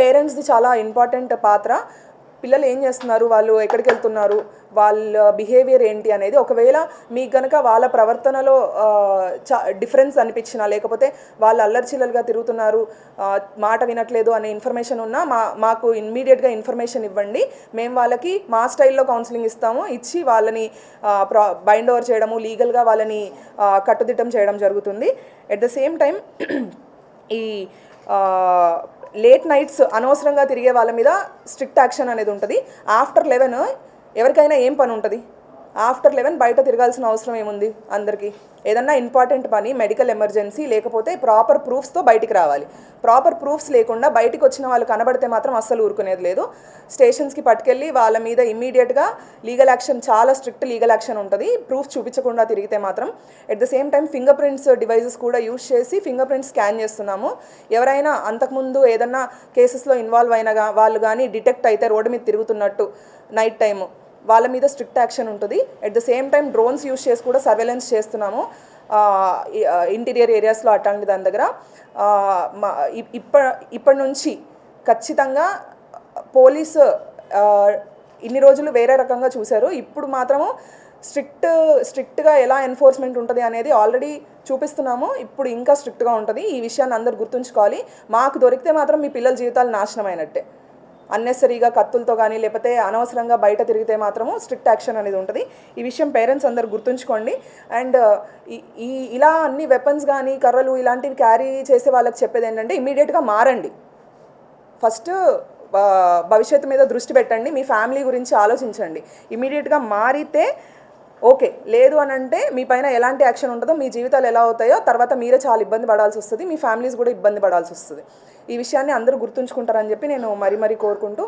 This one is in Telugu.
పేరెంట్స్ది చాలా ఇంపార్టెంట్ పాత్ర. పిల్లలు ఏం చేస్తున్నారు? వాళ్ళు ఎక్కడికి వెళ్తున్నారు? వాళ్ళ బిహేవియర్ ఏంటి అనేది ఒకవేళ మీకు గనక వాళ్ళ ప్రవర్తనలో చా డిఫరెన్స్ అనిపించినా లేకపోతే వాళ్ళు అల్లరిచిల్లలుగా తిరుగుతున్నారు మాట వినట్లేదు అనే ఇన్ఫర్మేషన్ ఉన్నా మా మాకు ఇమ్మీడియట్గా ఇన్ఫర్మేషన్ ఇవ్వండి. మేము వాళ్ళకి మా స్టైల్లో కౌన్సిలింగ్ ఇస్తాము. ఇచ్చి వాళ్ళని ప్రా బైండ్ ఓవర్ చేయడము లీగల్గా వాళ్ళని కట్టుదిట్టం చేయడం జరుగుతుంది. ఎట్ ద సేమ్ టైం ఈ లేట్ నైట్స్ అనవసరంగా తిరిగే వాళ్ళ మీద స్ట్రిక్ట్ యాక్షన్ అనేది ఉంటుంది. ఆఫ్టర్ లెవెన్ ఎవరికైనా ఏం పని ఉంటుంది? ఆఫ్టర్ లెవెన్ బయట తిరగాల్సిన అవసరం ఏముంది అందరికీ? ఏదన్నా ఇంపార్టెంట్ పని మెడికల్ ఎమర్జెన్సీ లేకపోతే ప్రాపర్ ప్రూఫ్స్తో బయటికి రావాలి. ప్రాపర్ ప్రూఫ్స్ లేకుండా బయటికి వచ్చిన వాళ్ళు కనబడితే మాత్రం అస్సలు ఊరుకునేది లేదు. స్టేషన్స్కి పట్టుకెళ్ళి వాళ్ళ మీద ఇమ్మీడియట్గా లీగల్ యాక్షన్ చాలా స్ట్రిక్ట్ లీగల్ యాక్షన్ ఉంటుంది. ప్రూఫ్ చూపించకుండా తిరిగితే మాత్రం. At the same time fingerprints devices కూడా యూస్ చేసి ఫింగర్ ప్రింట్స్ స్కాన్ చేస్తున్నాము. ఎవరైనా అంతకుముందు ఏదన్నా కేసెస్లో ఇన్వాల్వ్ అయినగా వాళ్ళు కానీ డిటెక్ట్ అయితే రోడ్డు మీద తిరుగుతున్నట్టు నైట్ టైము వాళ్ళ మీద స్ట్రిక్ట్ యాక్షన్ ఉంటుంది. At the same time drones use చేసి కూడా సర్వేలెన్స్ చేస్తున్నాము. ఇంటీరియర్ ఏరియాస్లో అట్లాంటి దాని దగ్గర. మా- ఇప్- ఇప్ప ఇప్పటి నుంచి ఖచ్చితంగా పోలీసు ఇన్ని రోజులు వేరే రకంగా చూశారు. ఇప్పుడు మాత్రము స్ట్రిక్ట్ స్ట్రిక్ట్గా ఎలా ఎన్ఫోర్స్మెంట్ ఉంటుంది అనేది ఆల్రెడీ చూపిస్తున్నాము. ఇప్పుడు ఇంకా స్ట్రిక్ట్గా ఉంటుంది. ఈ విషయాన్ని అందరు గుర్తుంచుకోవాలి. మాకు దొరికితే మాత్రం మీ పిల్లల జీవితాలు నాశనం అయినట్టే అన్నెసరీగా కత్తులతో కానీ లేకపోతే అనవసరంగా బయట తిరిగితే మాత్రము స్ట్రిక్ట్ యాక్షన్ అనేది ఉంటుంది. ఈ విషయం పేరెంట్స్ అందరు గుర్తుంచుకోండి. అండ్ ఈ ఇలా అన్ని వెపన్స్ కానీ కర్రలు ఇలాంటివి క్యారీ చేసే వాళ్ళకి చెప్పేది ఏంటంటే ఇమీడియట్గా మారండి. ఫస్ట్ భవిష్యత్తు మీద దృష్టి పెట్టండి. మీ ఫ్యామిలీ గురించి ఆలోచించండి. ఇమీడియట్గా మారితే ఓకే లేదు అని అంటే మీ పైన ఎలాంటి యాక్షన్ ఉంటుందో మీ జీవితాలు ఎలా అవుతాయో తర్వాత మీరే చాలా ఇబ్బంది పడాల్సి వస్తుంది మీ ఫ్యామిలీస్ కూడా ఇబ్బంది పడాల్సి వస్తుంది. ఈ విషయాన్ని అందరూ గుర్తుంచుకుంటారని చెప్పి నేను మరీ మరీ కోరుకుంటూ